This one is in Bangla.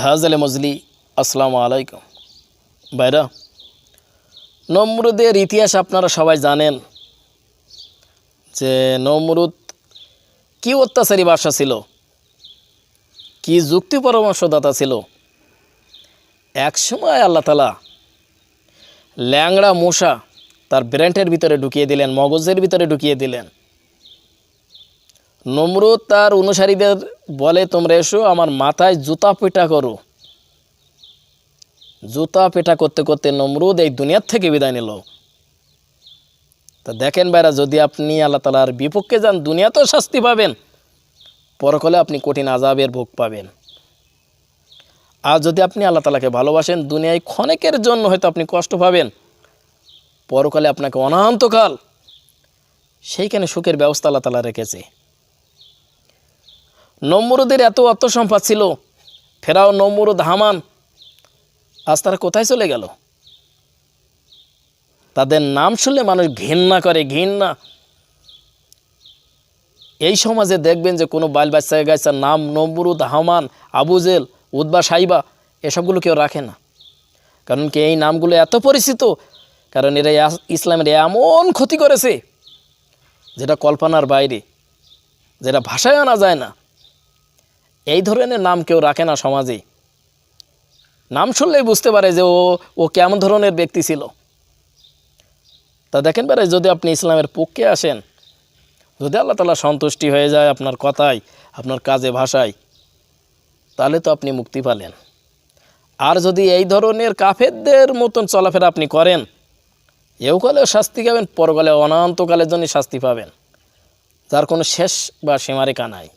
হাজলে মজলি, আসসালামু আলাইকুম। ভাইরা, নমরুদের ইতিহাস আপনারা সবাই জানেন যে নমরুদ কি অত্যাচারী বাসা ছিল, কি যুক্তি পরামর্শদাতা ছিল। একসময় আল্লাহ তালা ল্যাংড়া মশা তার ব্রেন্টের ভিতরে ঢুকিয়ে দিলেন, মগজের ভিতরে ঢুকিয়ে দিলেন। নমরুদ তার অনুসারীদের বলে, তোমরা এসো, আমার মাথায় জুতা পেটা করো। জুতা পেটা করতে করতে নমরুদ এই দুনিয়ার থেকে বিদায় নিল। তা দেখেন ভাইরা, যদি আপনি আল্লাহ তালার বিপক্ষে যান, দুনিয়াতেও শাস্তি পাবেন। পরকালে আপনি কঠিন আজাবের ভোগ পাবেন। আর যদি আপনি আল্লাহ তালাকে ভালোবাসেন, দুনিয়ায় ক্ষণেকের জন্য হয়তো আপনি কষ্ট পাবেন। পরকালে আপনাকে অনান্তকাল সেইখানে সুখের ব্যবস্থা আল্লাহ তালা রেখেছে। নমরুদের এত আত্মসম্পাদ ছিল? ফেরাও নমরুদ হামান, আজ তারা কোথায় চলে গেল? তাদের নাম শুনলে মানুষ ঘৃণা করে, ঘৃণা। এই সমাজে দেখবেন যে কোনো বাল বাচ্চা গাছার নাম নমরুদ হামান, আবুজেল, উদ্বা সাইবা, এসবগুলো কেউ রাখে না। কারণ কি এই নামগুলো এত পরিচিত? কারণ এরা ইসলামের এমন ক্ষতি করেছে, যেটা কল্পনার বাইরে, যেটা ভাষায় আনা যায় না। এই ধরনের নাম কেউ রাখে না সমাজে। নাম শুনলেই বুঝতে পারে যে ও ও কেমন ধরনের ব্যক্তি ছিল। তা দেখেন পারে যদি আপনি ইসলামের পক্ষে আসেন, যদি আল্লাহ তালা সন্তুষ্টি হয়ে যায় আপনার কথায়, আপনার কাজে, ভাষায়, তাহলে তো আপনি মুক্তি পালেন। আর যদি এই ধরনের কাফেরদের মতন চলাফেরা আপনি করেন, এও কালেও শাস্তি পাবেন পরকালে অনন্তকালের জন্য শাস্তি পাবেন। যার কোনো শেষ বা সীমারেখা নাই।